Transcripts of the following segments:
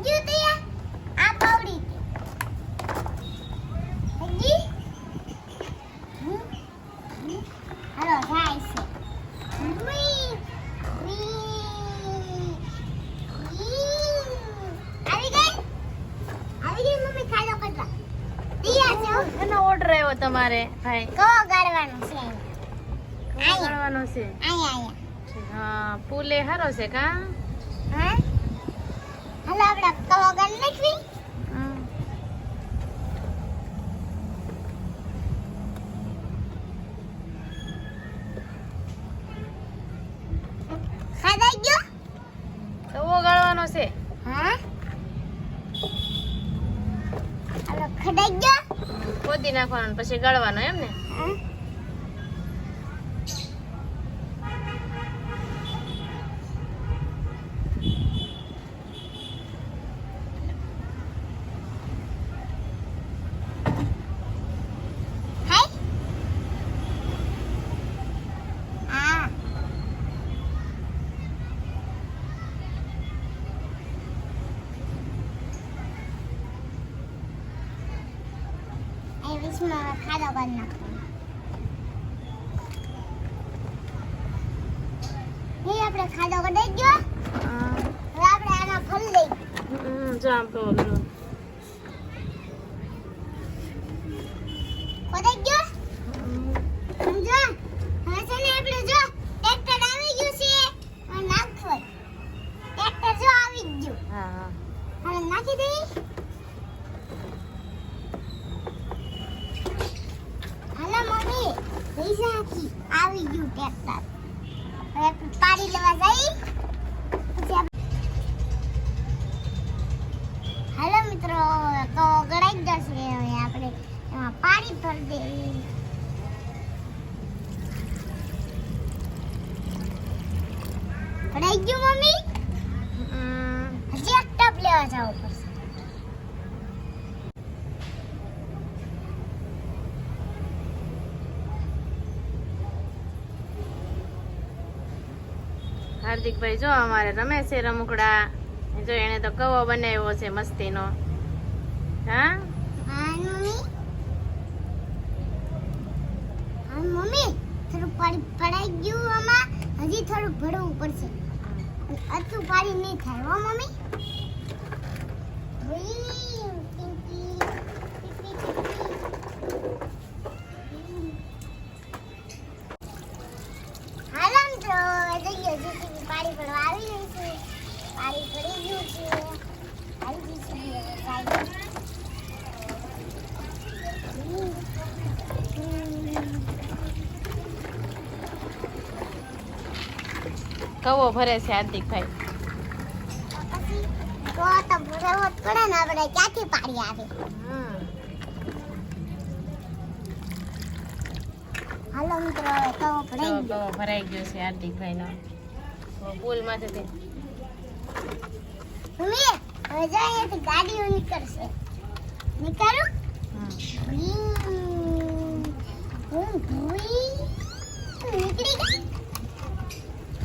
સમજ્યું તે આ કવડી સમજી તમારે ભાઈ? કયો ગાળવાનો છે કયો ગાળવાનો છે. આયા આયા હા પુલે હારો છે કા? હા? હાલો આપણે. ગયો? કવો ગળવાનો છે. હા? હાલો ખડાઈ ગયો? ખોદી નાખવાનો પછી ગળવાનો એમ ને? હા. ખાધો નાખવાનો. એ આપણે ખાધો કઢાઈ ગયો. હવે આપણે આના ફળ લઈ. જો આમ કવો ગળો કઢાઈ ગયો હમ. સમજો હવે છે ને આપણે જો ટ્રેક્ટર આવી ગયું છે હવે નાખવો ટ્રેક્ટર જો આવી ગયું હા હા હવે નાખી દઈ હાલો મમ્મી પૈસા આપી આવી ગયું ટ્રેક્ટર. હવે પાડી લેવા જઈ. હેલો મિત્રો, તો ગળાઈ જશે હવે આપણે એમાં પાણી ભરી દઈએ. ગળાઈ ગયું મમ્મી? હજી એક ટપ લેવા જવું પડશે. હાર્દિકભાઈ, જો અમારે રમે છે રમકડા. જો એને તો કવો બનાવ્યો છે મસ્તીનો. હા? મમ્મી. થોડું પાણી પડાઈ ગયું આમાં. હજી થોડું ભરવું પડશે. આટલું પાણી નહીં થાય, હો, મમ્મી ઉઈ, પિંકી, પિંકી, પિંકી. હાલો મિત્રો, હવે જઈએ JCB પાણી ભરવા આવી ગયું છે પાણી ભરી ગયું છે આવી JCB હવે જાય. કવો ભરે છે હાર્દિકભાઈ? ને. હાલો મિત્રો તો કવો ભરાઈ ગયો છે હાર્દિકભાઈનો? પુલમાંથી મમ્મી હવે જો અહીંયાથી ગાડીઓ નીકળશે. નીકળું? હું નીકળી ગઈ ભૂઈ ભૂઈ ભૂઈ જીસીબી અહીંયા ઘર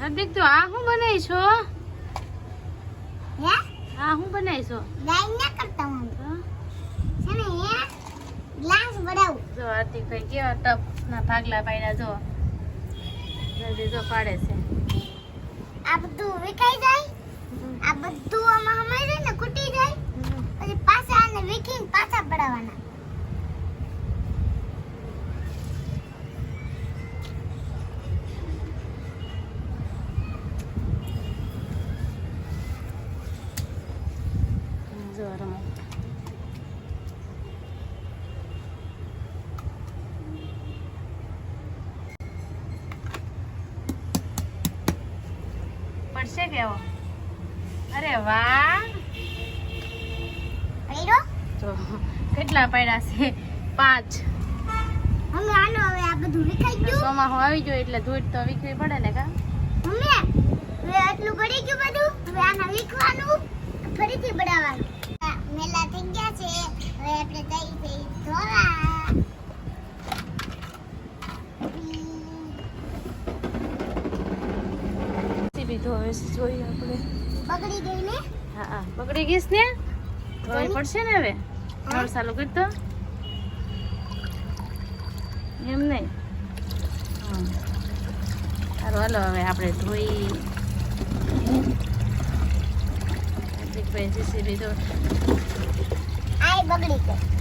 હાર્દિક તો આ શું બનાવી છો હે? આ હું? બનાવી છો ના કરતા હું. છે ને હે ગ્લાસ બનાવું જો હાર્દિકભાઈ કેવા ટપ ના ભાગલા પાડ્યા જો. જલ્દી જો પાડે છે. આ બધું વિકાઈ જાય આ બધું આમાં હમાઈ જાય ને કૂટી જાય. પછી પાછા અને વીખીને પાછા પડાવવાના. પડશે કેવો અરે વાહ! જો કેટલા પડ્યા છે? પાંચ. મમ્મી આનો હવે આ બધું વિખાઈ ગયું. ચોમાસું આવી ગયો એટલે ધૂળ તો વીખવી પડે ને કા? મમ્મી હવે આટલું ગયું બધું. હવે આના વીખવાનું. ફરીથી બનાવવાનું મેલા થઈ ગયા છે. હવે આપણે જઈ જઈ ધોવા સીબી ધોવે છે જોઈએ આપણે. બગડી ગઈ ને? હા ગઈશ ને? ધોવી પડશે ને હવે? નળ ચાલુ કરી દો. એમ નહીં. સારું, હાલો, હવે આપણે ધોઈ. હાર્દિકભાઈ, જીસીબી ધો બગડી ગઈ.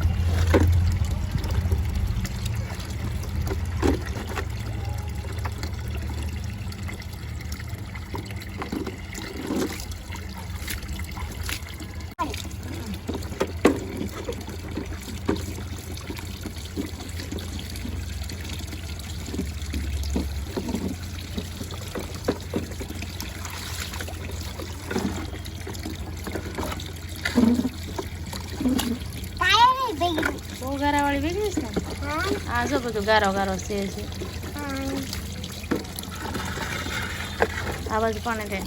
ગાર વીણીશ ને? હા. જો બધું ગારો ગારો છે છે આવાજ પણ રહે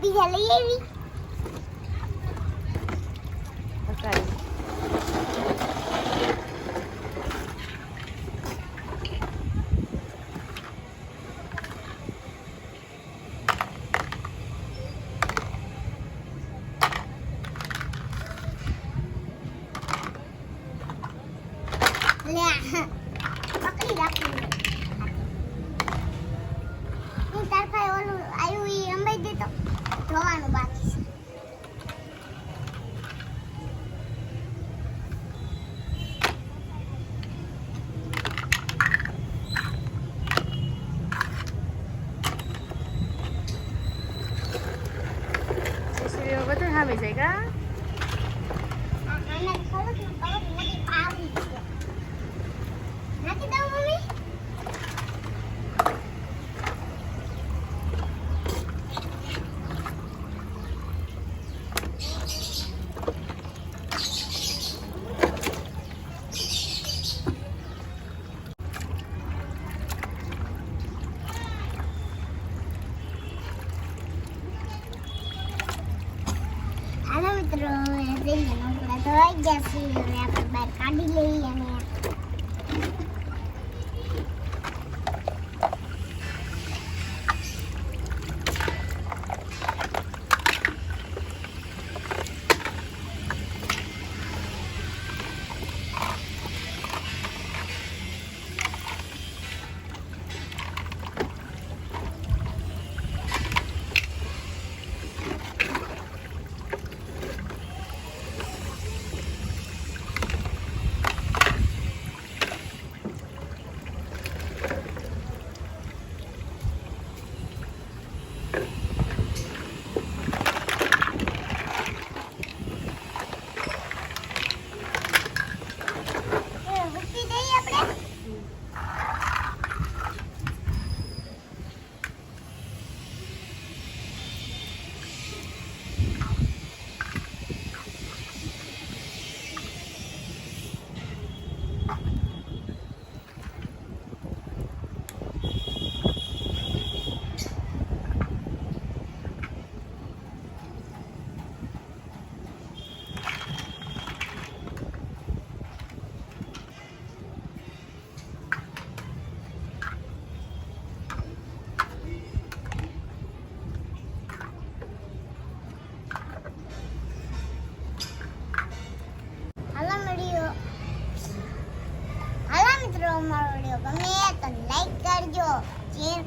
બીજા લઈ આવી Yeah. ધોવાનું બાકી છે. બધું સામે જાય કા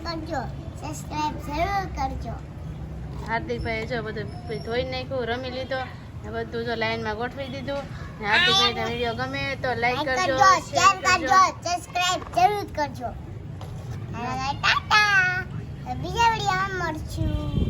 કરજો. સબસ્ક્રાઇબ જરૂર કરજો. હાર્દિકભાઈ જો બધું ધોઈ નાખ્યું રમી લીધો ને બધું જો લાઈનમાં ગોઠવી દીધું. ને હાર્દિકભાઈ વીડિયો ગમે તો લાઈક કરજો શેર કરજો. સબસ્ક્રાઇબ જરૂર કરજો. ટાટા. બીજા વિડીયોમાં મળશું.